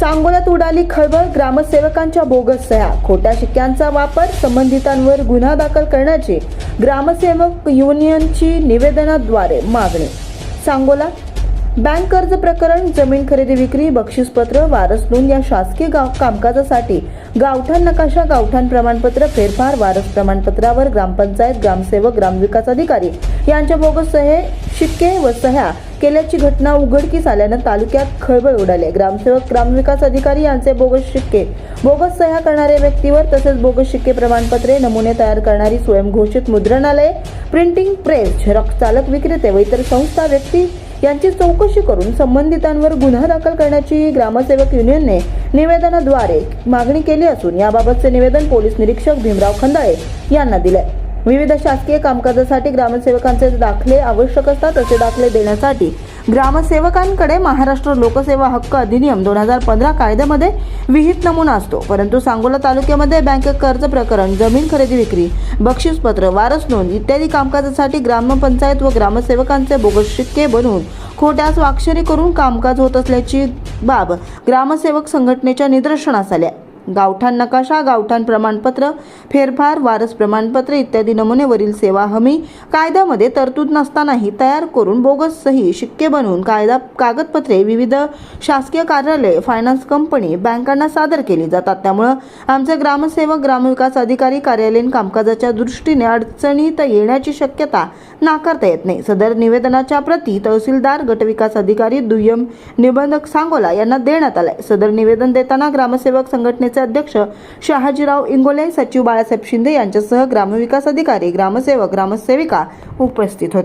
सांगोल्यात उडाली खळबळ ग्रामसेवकांच्या बोगस सह्या. खोट्या शिक्क्यांचा वापर संबंधितांवर गुन्हा दाखल करण्याची ग्रामसेवक युनियनची निवेदनाद्वारे मागणी. सांगोला बँक कर्ज प्रकरण जमीन खरेदी विक्री बक्षीसपत्र वारस नोंद या शासकीय गाव कामकाजासाठी गावठाण नकाशा गावठाण प्रमाणपत्र फेरफार वारस प्रमाणपत्रावर ग्रामपंचायत ग्रामसेवक ग्रामविकास अधिकारी यांच्या बोगस सहे शिक्के व सह्या केल्याची घटना उघडकीस आल्यानं तालुक्यात खळबळ उडाली. ग्रामसेवक ग्रामविकास अधिकारी यांचे बोगस शिक्के. बोगस सह्या करणाऱ्या व्यक्तीवर तसेच बोगस शिक्के प्रमाणपत्रे नमुने तयार करणारी स्वयंघोषित मुद्रणालय प्रिंटिंग प्रेस झेरॉक्स चालक विक्रेते व इतर संस्था व्यक्ती यांची चौकशी करून संबंधितांवर गुन्हा दाखल करण्याची ग्रामसेवक युनियनने निवेदनाद्वारे मागणी केली असून याबाबतचे निवेदन पोलीस निरीक्षक भीमराव खंदाळे यांना दिले विविध शासकीय कामकाजासाठी ग्रामसेवकांचे दाखले आवश्यक असतात असे दाखले देण्यासाठी ग्रामसेवकांकडे महाराष्ट्र लोकसेवा हक्क अधिनियम दोन हजार पंधरा कायद्यामध्ये विहित नमुना असतो. परंतु सांगोला तालुक्यामध्ये बँक कर्ज प्रकरण जमीन खरेदी विक्री बक्षीसपत्र वारस नोंद इत्यादी कामकाजासाठी ग्रामपंचायत व ग्रामसेवकांचे बोगस शिक्के बनवून खोट्या स्वाक्षरी करून कामकाज होत असल्याची बाब ग्रामसेवक संघटनेच्या निदर्शनास आल्या. गावठाण नकाशा गावठाण प्रमाणपत्र फेरफार वारस प्रमाणपत्र इत्यादी नमुनेवरील सेवा हमी कायद्यामध्ये तरतूद नसतानाही तयार करून बोगस सही शिक्के बनवून कायदा कागदपत्रे विविध शासकीय कार्यालय फायनान्स कंपनी बँकांना सादर केली जातात. त्यामुळं आमचे ग्रामसेवक ग्रामविकास अधिकारी कार्यालयीन कामकाजाच्या दृष्टीने अडचणीत येण्याची शक्यता नाकारता येत नाही. सदर निवेदनाच्या प्रती तहसीलदार गटविकास अधिकारी दुय्यम निबंधक सांगोला यांना देण्यात आलाय. सदर निवेदन देताना ग्रामसेवक संघटनेचे अध्यक्ष शहाजीराव इंगोले सचिव बाळासाहेब शिंदे यांच्यासह ग्रामविकास अधिकारी ग्रामसेवक ग्रामसेविका उपस्थित होते.